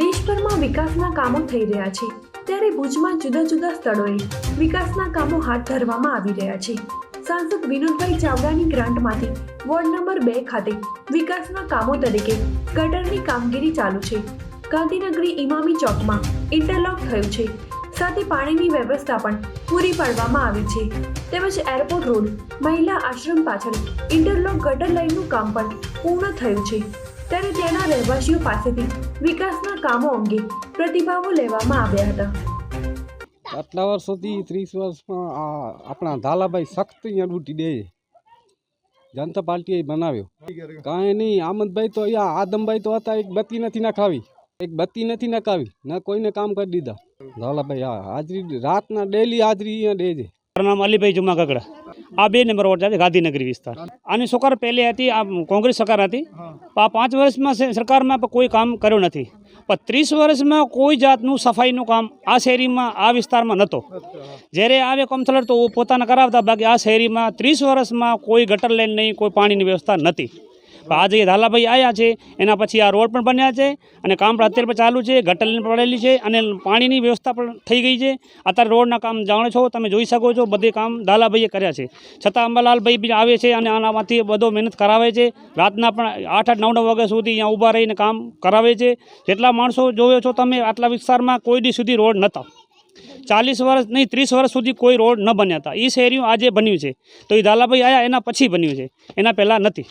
દેશભરમાં વિકાસના કામો થઈ રહ્યા છે. ત્યારે ભુજમાં જુદા જુદા સ્થળોએ વિકાસના કામો હાથ ધરવામાં આવી રહ્યા છે. સાંસદ વિનોદભાઈ ચાવડાની ગ્રાન્ટમાંથી વોર્ડ નંબર બે ખાતે વિકાસના કામો તરીકે ગટરની કામગીરી ચાલુ છે. ગાંધીનગરી ઇમામી ચોકમાં ઇન્ટરલોક થયું છે. સાથે પાણીની વ્યવસ્થા પણ પૂરી પાડવામાં આવી છે. તેમજ એરપોર્ટ રોડ, મહિલા આશ્રમ પાછળ ઇન્ટરલોક ગટર લાઇનનું કામ પણ પૂર્ણ થયું છે. ત્યારે તેના રહેવાસીઓ પાસેથી વિકાસના કામો અંગે પ્રતિભાવો લેવામાં આવ્યા હતા. આટલા વર્ષોથી ત્રીસ વર્ષમાં આ આપણા ધાલાભાઈ સખ્ત અહીંયા ડૂટી દે છે. જનતા પાર્ટીએ બનાવ્યો. કાંઈ નહીં આમદભાઈ તો અહીંયા આદમભાઈ તો હતા એક બત્તી નથી નખાવી. એક બત્તી નથી નખાવી ના કોઈને કામ કરી દીધા. ધાલાભાઈ હા હાજરી રાતના ડેલી હાજરી અહીંયા દે છે. નામ અલીભાઈ જુમા ગગડા. આ બે નંબર વોર્ડ છે ગાંધીનગરી વિસ્તાર. આની સરકાર પહેલી હતી આ કોંગ્રેસ સરકાર હતી. આ પાંચ વર્ષમાં સરકારમાં કોઈ કામ કર્યું નથી. પણ ત્રીસ વર્ષમાં કોઈ જાતનું સફાઈનું કામ આ શહેરીમાં આ વિસ્તારમાં નહોતો. જ્યારે આવે કમથલર તો પોતાના કરાવતા બાકી આ શહેરીમાં ત્રીસ વર્ષમાં કોઈ ગટર લાઈન નહીં કોઈ પાણીની વ્યવસ્થા નથી. પણ આજે ધાલાભાઈ આવ્યા છે, એના પછી આ રોડ પણ બન્યા છે અને કામ અત્યારે પણ ચાલુ છે, ગટર લાઈન પડેલી છે અને પાણીની વ્યવસ્થા પણ થઈ ગઈ છે. અત્યારે રોડના કામ જાણો છો, તમે જોઈ શકો છો, બધે કામ ધાલાભાઈએ કર્યા છે. છતાં અંબાલાલભાઈ બી આવે છે અને આનામાંથી બધો મહેનત કરાવે છે. રાતના પણ આઠ આઠ, નવ નવ વાગ્યા સુધી અહીંયા ઊભા રહીને કામ કરાવે છે. જેટલા માણસો જોયો છો તમે, આટલા વિસ્તારમાં કોઈ દી સુધી રોડ નહોતા. ચાલીસ વર્ષ નહીં, ત્રીસ વર્ષ સુધી કોઈ રોડ ન બન્યા હતા. એ શહેરીઓ આજે બન્યું છે. તો એ દાલાભાઈ આવ્યા એના પછી બન્યું છે. એના પહેલાં નથી.